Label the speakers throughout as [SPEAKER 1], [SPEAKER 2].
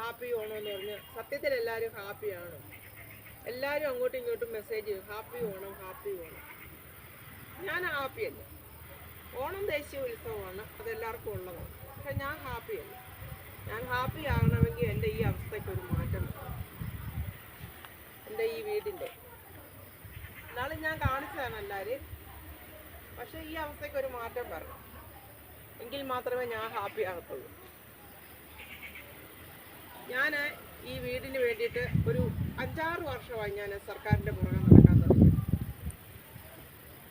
[SPEAKER 1] Happy Onam എന്ന് പറഞ്ഞ് സത്യത്തിൽ എല്ലാവരും ഹാപ്പിയാണ്. എല്ലാവരും അങ്ങോട്ടും ഇങ്ങോട്ടും മെസ്സേജ് ചെയ്യും ഹാപ്പി ഓണം ഹാപ്പി ഓണം. ഞാൻ ഹാപ്പിയല്ല. ഓണം ദേശീയ ഉത്സവമാണ് അതെല്ലാവർക്കും ഉള്ളതാണ്. പക്ഷെ ഞാൻ ഹാപ്പിയല്ല. ഞാൻ ഹാപ്പി ആകണമെങ്കിൽ എന്റെ ഈ അവസ്ഥയ്ക്ക് ഒരു മാറ്റം എന്റെ ഈ വീടിന്റെ. എന്നാലും ഞാൻ കാണിച്ചതാണ് എല്ലാവരും പക്ഷെ ഈ അവസ്ഥയ്ക്ക് ഒരു മാറ്റം പറഞ്ഞു എങ്കിൽ മാത്രമേ ഞാൻ ഹാപ്പി ആകത്തുള്ളൂ. ഞാൻ ഈ വീടിന് വേണ്ടിയിട്ട് ഒരു അഞ്ചാറ് വർഷമായി ഞാൻ സർക്കാരിന്റെ പുറകെ നടക്കാൻ തുടങ്ങി.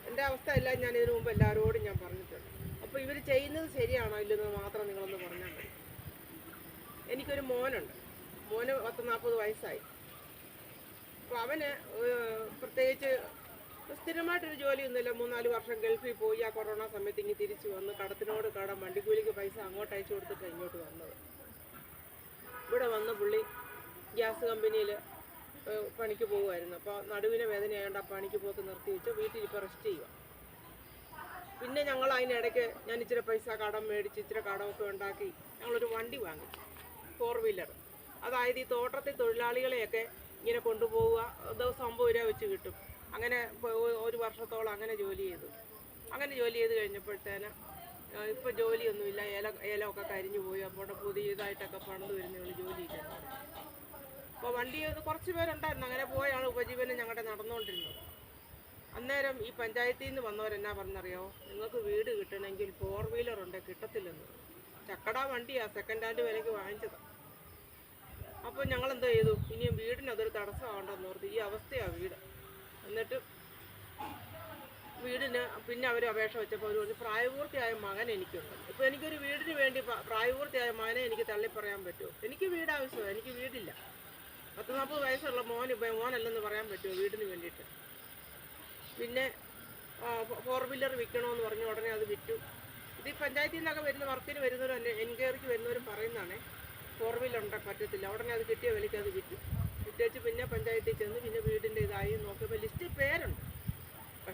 [SPEAKER 1] എന്റെ അവസ്ഥ എല്ലാം ഞാൻ ഇതിനു മുമ്പ് എല്ലാവരോടും ഞാൻ പറഞ്ഞിട്ടുണ്ട്. അപ്പോൾ ഇവർ ചെയ്യുന്നത് ശരിയാണോ ഇല്ലെന്ന് മാത്രം നിങ്ങളൊന്ന് പറഞ്ഞാൽ മതി. എനിക്കൊരു മോനുണ്ട്. മോന് പത്ത് നാൽപ്പത് വയസ്സായി. അപ്പോൾ അവന് പ്രത്യേകിച്ച് സ്ഥിരമായിട്ടൊരു ജോലിയൊന്നുമില്ല. മൂന്നാൽ വർഷം ഗൾഫിൽ പോയി ആ കൊറോണ സമയത്ത് ഇങ്ങനെ തിരിച്ചു വന്ന് കടത്തിനോട് കടം വണ്ടിക്കൂലിക്ക് പൈസ അങ്ങോട്ട് അയച്ചു കൊടുത്തിട്ട് ഇങ്ങോട്ട് വന്നത്. ഇവിടെ വന്ന പുള്ളി ഗ്യാസ് കമ്പനിയിൽ പണിക്ക് പോകുമായിരുന്നു അപ്പോൾ നടുവിന് വേദനയായതുകൊണ്ട് ആ പണിക്ക് പോക്ക് നിർത്തി വെച്ച് വീട്ടിൽ ഇപ്പോൾ റെസ്റ്റ് ചെയ്യുക പിന്നെ ഞങ്ങൾ അതിനിടയ്ക്ക് ഞാൻ ഇച്ചിരി പൈസ കടം മേടിച്ച് ഇച്ചിരി കടമൊക്കെ ഉണ്ടാക്കി ഞങ്ങളൊരു വണ്ടി വാങ്ങിച്ചു. ഫോർ വീലർ അതായത് ഈ തോട്ടത്തിൽ തൊഴിലാളികളെയൊക്കെ ഇങ്ങനെ കൊണ്ടുപോവുക ദിവസം അമ്പത് രൂപ വെച്ച് കിട്ടും. അങ്ങനെ ഒരു വർഷത്തോളം അങ്ങനെ ജോലി ചെയ്തു. അങ്ങനെ ജോലി ചെയ്ത് കഴിഞ്ഞപ്പോഴത്തേന് ഇപ്പോൾ ജോലിയൊന്നുമില്ല. ഏല ഏലമൊക്കെ കരിഞ്ഞു പോയി. അപ്പോൾ പുതിയതായിട്ടൊക്കെ പണിത് ജോലി ജോലിയില്ല അപ്പോൾ വണ്ടി കുറച്ച് പേരുണ്ടായിരുന്നു. അങ്ങനെ പോയാണ് ഉപജീവനം ഞങ്ങളുടെ നടന്നുകൊണ്ടിരുന്നത് അന്നേരം ഈ പഞ്ചായത്തിൽ നിന്ന് വന്നവരെന്നാ പറഞ്ഞറിയോ? നിങ്ങൾക്ക് വീട് കിട്ടണമെങ്കിൽ ഫോർ വീലർ ഉണ്ട്. കിട്ടത്തില്ലെന്ന്. ചക്കട വണ്ടിയാ. സെക്കൻഡ് ഹാൻഡ് വിലയ്ക്ക് വാങ്ങിച്ചത്. അപ്പോൾ ഞങ്ങൾ എന്തോ ചെയ്തു? ഇനിയും വീടിന് അതൊരു തടസ്സമാണ്ടെന്ന് ഓർത്ത് ഈ അവസ്ഥയാണ് വീട്. എന്നിട്ട് വീടിന് പിന്നെ അവർ അപേക്ഷ വെച്ചപ്പോൾ അവർ പ്രായപൂർത്തിയായ മകൻ എനിക്കുണ്ട്. ഇപ്പോൾ എനിക്കൊരു വീടിന് വേണ്ടി പ്രായപൂർത്തിയായ മകനെ എനിക്ക് തള്ളിപ്പറയാൻ പറ്റുമോ എനിക്ക് വീട് ആവശ്യമാണ് എനിക്ക് വീടില്ല. പത്ത് നാൽപ്പത് വയസ്സുള്ള മോൻ ഇപ്പം മോനല്ലെന്ന് പറയാൻ പറ്റുമോ വീടിന് വേണ്ടിയിട്ട്? പിന്നെ ഫോർ വീലർ വിൽക്കണമെന്ന് പറഞ്ഞ ഉടനെ അത് വിറ്റു. ഇത് ഈ പഞ്ചായത്തിൽ നിന്നൊക്കെ വരുന്ന വർക്കിന് വരുന്നവരും എൻക്വയറിക്ക് വരുന്നവരും പറയുന്നതാണ് ഫോർ വീലർ ഉണ്ടാക്കാൻ പറ്റത്തില്ല. ഉടനെ അത് കിട്ടിയ വിലയ്ക്ക് അത് വിറ്റു. വിറ്റേച്ച് പിന്നെ പഞ്ചായത്തിൽ ചെന്ന് പിന്നെ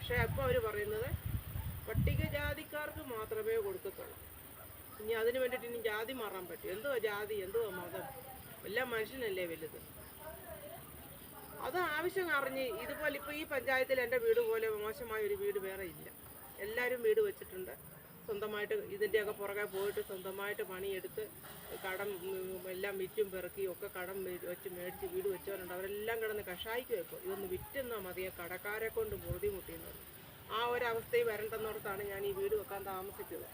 [SPEAKER 1] പക്ഷേ അപ്പോൾ അവർ പറയുന്നത് പട്ടികജാതിക്കാർക്ക് മാത്രമേ കൊടുക്കത്തുള്ളൂ. ഇനി അതിന് വേണ്ടിയിട്ട് ഇനി ജാതി മാറാൻ പറ്റും. എന്തുവാ ജാതി? എന്തുവാ മതം? എല്ലാം മനുഷ്യനല്ലേ വലുത്? അത് ആവശ്യം അറിഞ്ഞ് ഇതുപോലെ ഇപ്പോൾ ഈ പഞ്ചായത്തിൽ എന്റെ വീട് പോലെ മോശമായ ഒരു വീട് വേറെ ഇല്ല. എല്ലാവരും വീട് വെച്ചിട്ടുണ്ട്. സ്വന്തമായിട്ട് ഇതിന്റെയൊക്കെ പുറകെ പോയിട്ട് സ്വന്തമായിട്ട് പണിയെടുത്ത് കടം എല്ലാം വിറ്റും പെറുക്കിയും ഒക്കെ കടം വെച്ച് മേടിച്ച് വീട് വെച്ചവരുണ്ട്. അവരെല്ലാം കിടന്ന് കഷായിക്കും ഇപ്പോൾ ഇതൊന്ന് വിറ്റെന്നാൽ മതിയെ കടക്കാരെ കൊണ്ട് പൊറുതി മുട്ടിയെന്നത് ആ ഒരവസ്ഥയിൽ വരണ്ടെന്നോർത്താണ് ഞാൻ ഈ വീട് വെക്കാൻ താമസിച്ചത്.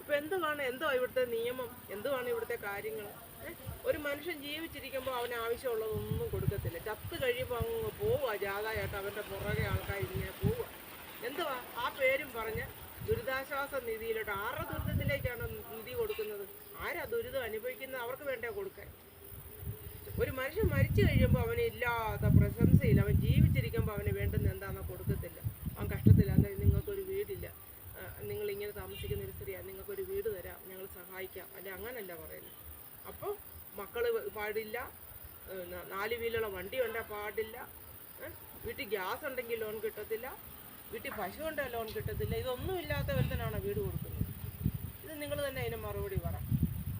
[SPEAKER 1] ഇപ്പം എന്തുവാണ് എന്തോ ഇവിടുത്തെ നിയമം? എന്തുവാണ് ഇവിടുത്തെ കാര്യങ്ങൾ ഒരു മനുഷ്യൻ ജീവിച്ചിരിക്കുമ്പോൾ അവന് ആവശ്യമുള്ളതൊന്നും കൊടുക്കത്തില്ല. ചത്ത് കഴിയുമ്പോൾ അങ്ങ് പോവുക ജാതായിട്ട് അവന്റെ പുറകെ ആൾക്കാർ ഇങ്ങനെ പോവുക എന്തുവാ ആ പേരും പറഞ്ഞ് ദുരിതാശ്വാസ നിധിയിലോട്ട് ആരുടെ ദുരിതത്തിലേക്കാണ് നിധി കൊടുക്കുന്നത്. ആരാ ദുരിതം അനുഭവിക്കുന്നത്? അവർക്ക് വേണ്ടേ കൊടുക്കാൻ. ഒരു മനുഷ്യൻ മരിച്ചു കഴിയുമ്പോൾ അവന് ഇല്ലാത്ത പ്രശംസയില്ല. അവൻ ജീവിച്ചിരിക്കുമ്പോൾ അവന് വേണ്ടുന്ന എന്താണെന്ന് കൊടുക്കത്തില്ല. അവൻ കഷ്ടത്തില്ല എന്താ നിങ്ങൾക്കൊരു വീടില്ല? നിങ്ങൾ ഇങ്ങനെ താമസിക്കുന്ന ഒരു സ്ത്രീയാണ് നിങ്ങൾക്കൊരു വീട് തരാം. ഞങ്ങൾ സഹായിക്കാം. അല്ലെ അങ്ങനല്ല പറയുന്നത്. അപ്പോൾ മക്കൾ പാടില്ല. നാല് വീലുള്ള വണ്ടി ഉണ്ടെ പാടില്ല. വീട്ടിൽ ഗ്യാസ് ഉണ്ടെങ്കിൽ ലോൺ കിട്ടത്തില്ല. വീട്ടിൽ പശു കൊണ്ടേ ലോൺ കിട്ടത്തില്ല? ഇതൊന്നും ഇല്ലാത്ത ഒരുത്തനാണോ വീട് കൊടുക്കുന്നത്? ഇത് നിങ്ങൾ തന്നെ അതിന് മറുപടി പറ.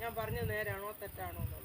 [SPEAKER 1] ഞാൻ പറഞ്ഞത് നേരാണോ തെറ്റാണോ എന്ന്